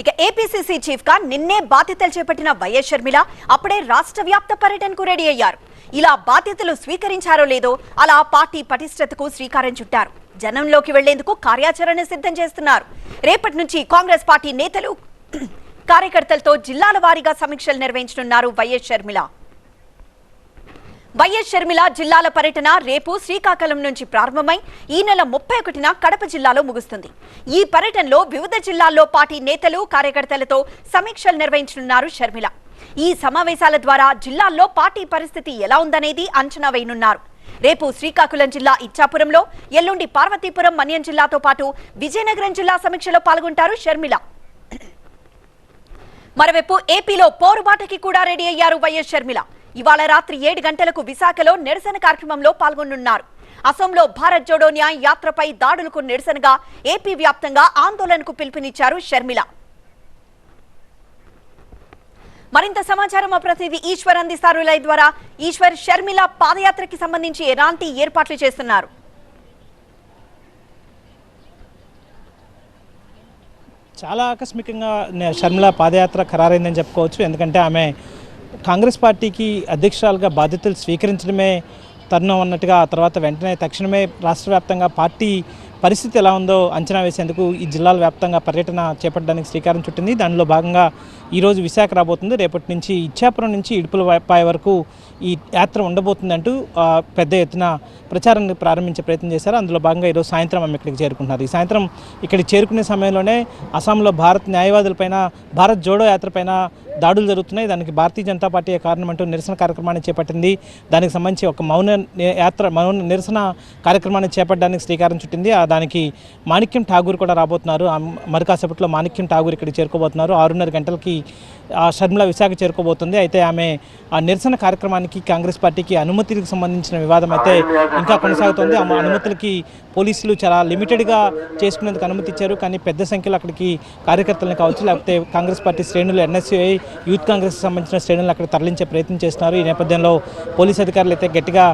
ఇక ఏపీసీసీ చీఫ్గా నిన్నే బాధ్యతలు చేపట్టిన వైఎస్ షర్మిల అప్పుడే రాష్ట్ర వ్యాప్త పర్యటనకు రెడీ అయ్యారు. ఇలా బాధ్యతలు స్వీకరించారో లేదో అలా పార్టీ పటిష్టతకు శ్రీకారం చుట్టారు. జనంలోకి వెళ్ళేందుకు కార్యాచరణ సిద్ధం చేస్తున్నారు. రేపటి నుంచి కాంగ్రెస్ పార్టీ నేతలు కార్యకర్తలతో జిల్లాల వారీగా సమీక్షలు నిర్వహించనున్నారు వైఎస్ షర్మిల. వైఎస్ షర్మిల జిల్లాల పర్యటన రేపు శ్రీకాకుళం నుంచి ప్రారంభమై ఈ నెల ముప్పై ఒకటిన కడప జిల్లాలో ముగుస్తుంది. ఈ పర్యటనలో వివిధ జిల్లాల్లో పార్టీ నేతలు కార్యకర్తలతో సమీక్షలు నిర్వహించనున్నారు షర్మిల. ఈ సమావేశాల ద్వారా జిల్లాల్లో పార్టీ పరిస్థితి ఎలా ఉందనేది అంచనా వేయనున్నారు. రేపు శ్రీకాకుళం జిల్లా ఇచ్చాపురంలో ఎల్లుండి పార్వతీపురం మన్యం జిల్లాతో పాటు విజయనగరం జిల్లా సమీక్షలో పాల్గొంటారు షర్మిల. మరోవైపు ఏపీలో పోరుబాటకి కూడా రెడీ అయ్యారు వైఎస్ షర్మిల. ఇవాళ రాత్రి ఏడు గంటలకు విశాఖలో నిరసన కార్యక్రమంలో పాల్గొనున్నారు. అసోంలో భారత్ జోడో న్యాయ్ యాత్రపై దాడులకు నిరసనగా ఏపీ వ్యాప్తంగా ఆందోళనకు పిలుపునిచ్చారు షర్మిల. మరింత సమాచారం మా ప్రతినిధి ఈశ్వర్ అందిస్తారు. లైవ్ ద్వారా ఈశ్వర్ షర్మిల పాదయాత్రకి సంబంధించి ఎలాంటి ఏర్పాట్లు చేస్తున్నారు? చాలా ఆకస్మికంగా షర్మిల పాదయాత్ర ఖరారైందని చెప్పుకోవచ్చు. ఎందుకంటే ఆమె కాంగ్రెస్ పార్టీకి అధ్యక్షురాలుగా బాధ్యతలు స్వీకరించడమే తరుణం అన్నట్టుగా ఆ తర్వాత వెంటనే తక్షణమే రాష్ట్ర వ్యాప్తంగా పార్టీ పరిస్థితి ఎలా ఉందో అంచనా వేసేందుకు ఈ జిల్లాల వ్యాప్తంగా పర్యటన చేపట్టడానికి శ్రీకారం చుట్టింది. దానిలో భాగంగా ఈరోజు విశాఖ రాబోతుంది. రేపటి నుంచి ఇచ్చాపురం నుంచి ఇడుపులపాయ వరకు ఈ యాత్ర ఉండబోతుందంటూ పెద్ద ఎత్తున ప్రచారాన్ని ప్రారంభించే ప్రయత్నం చేశారు. అందులో భాగంగా ఈరోజు సాయంత్రం ఆమె ఇక్కడికి చేరుకుంటున్నారు. ఈ సాయంత్రం ఇక్కడికి చేరుకునే సమయంలోనే అస్సాంలో భారత్ న్యాయవాదులపైన భారత్ జోడో యాత్రపైన దాడులు జరుగుతున్నాయి. దానికి భారతీయ జనతా పార్టీ కారణం అంటూ నిరసన కార్యక్రమాన్ని చేపట్టింది. దానికి సంబంధించి ఒక మౌన యాత్ర మౌన నిరసన కార్యక్రమాన్ని చేపట్టడానికి శ్రీకారం చుట్టింది. ఆ దానికి మాణిక్యం ఠాగూర్ కూడా రాబోతున్నారు. ఆ మరి కాసేపట్లో మాణిక్యం ఠాగూర్ ఇక్కడ చేరుకోబోతున్నారు. ఆరున్నర గంటలకి షర్మిల విశాఖ చేరుకోబోతుంది. అయితే ఆమె ఆ నిరసన కార్యక్రమానికి కాంగ్రెస్ పార్టీకి అనుమతికి సంబంధించిన వివాదం అయితే ఇంకా కొనసాగుతోంది. ఆమె అనుమతులకి పోలీసులు చాలా లిమిటెడ్గా చేసుకునేందుకు అనుమతి ఇచ్చారు. కానీ పెద్ద సంఖ్యలో అక్కడికి కార్యకర్తలను కావచ్చు లేకపోతే కాంగ్రెస్ పార్టీ శ్రేణులు ఎన్ఎస్యుఐ యూత్ కాంగ్రెస్ సంబంధించిన శ్రేణులు అక్కడ తరలించే ప్రయత్నం చేస్తున్నారు. ఈ నేపథ్యంలో పోలీస్ అధికారులు అయితే గట్టిగా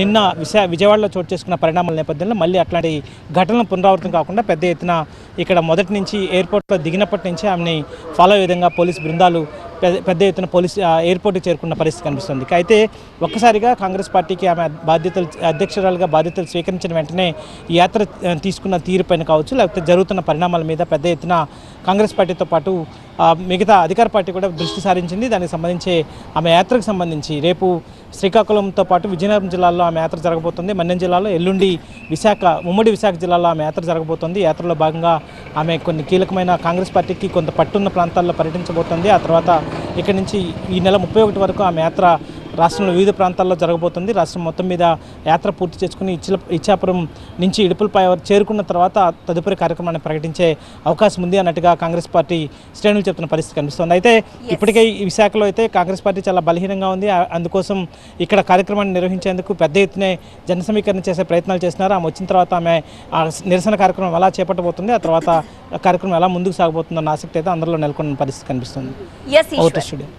నిన్న విశా విజయవాడలో చోటు చేసుకున్న పరిణామాల నేపథ్యంలో మళ్ళీ అట్లాంటి ఘటనలు పునరావృతం కాకుండా పెద్ద ఎత్తున ఇక్కడ మొదటి నుంచి ఎయిర్పోర్ట్లో దిగినప్పటి నుంచి ఆమెని ఫాలో విధంగా పోలీస్ బృందాలు పెద్ద పెద్ద ఎత్తున పోలీస్ ఆ, ఎయిర్పోర్ట్కి చేరుకున్న పరిస్థితి కనిపిస్తుంది. అయితే ఒక్కసారిగా కాంగ్రెస్ పార్టీకి ఆమె బాధ్యతలు అధ్యక్షురాలుగా బాధ్యతలు స్వీకరించిన వెంటనే ఈ యాత్ర తీసుకున్న తీరుపైన కావచ్చు లేకపోతే జరుగుతున్న పరిణామాల మీద పెద్ద ఎత్తున కాంగ్రెస్ పార్టీతో పాటు మిగతా అధికార పార్టీ కూడా దృష్టి సారించింది. దానికి సంబంధించి ఆమె యాత్రకు సంబంధించి రేపు శ్రీకాకుళంతో పాటు విజయనగరం జిల్లాలో ఆమె యాత్ర జరగబోతుంది. మన్యం జిల్లాలో ఎల్లుండి విశాఖ ఉమ్మడి విశాఖ జిల్లాలో ఆమె యాత్ర జరగబోతుంది. యాత్రలో భాగంగా ఆమె కొన్ని కీలకమైన కాంగ్రెస్ పార్టీకి కొంత పట్టున్న ప్రాంతాల్లో పర్యటించబోతుంది. ఆ తర్వాత ఇక్కడి నుంచి ఈ నెల ముప్పై ఒకటి వరకు ఆమె యాత్ర రాష్ట్రంలో వివిధ ప్రాంతాల్లో జరగబోతుంది. రాష్ట్రం మొత్తం మీద యాత్ర పూర్తి చేసుకుని ఇచ్చిల ఇచ్చాపురం నుంచి ఇడుపులపై చేరుకున్న తర్వాత తదుపరి కార్యక్రమాన్ని ప్రకటించే అవకాశం ఉంది అన్నట్టుగా కాంగ్రెస్ పార్టీ శ్రేణులు చెప్తున్న పరిస్థితి కనిపిస్తుంది. అయితే ఇప్పటికే ఈ విశాఖలో అయితే కాంగ్రెస్ పార్టీ చాలా బలహీనంగా ఉంది. అందుకోసం ఇక్కడ కార్యక్రమాన్ని నిర్వహించేందుకు పెద్ద ఎత్తునే జన సమీకరణ చేసే ప్రయత్నాలు చేస్తున్నారు. ఆమె వచ్చిన తర్వాత ఆమె ఆ నిరసన కార్యక్రమం ఎలా చేపట్టబోతుంది ఆ తర్వాత కార్యక్రమం ఎలా ముందుకు సాగబోతుందన్న ఆసక్తి అయితే అందరిలో నెలకొన్న పరిస్థితి కనిపిస్తుంది. స్టూడియో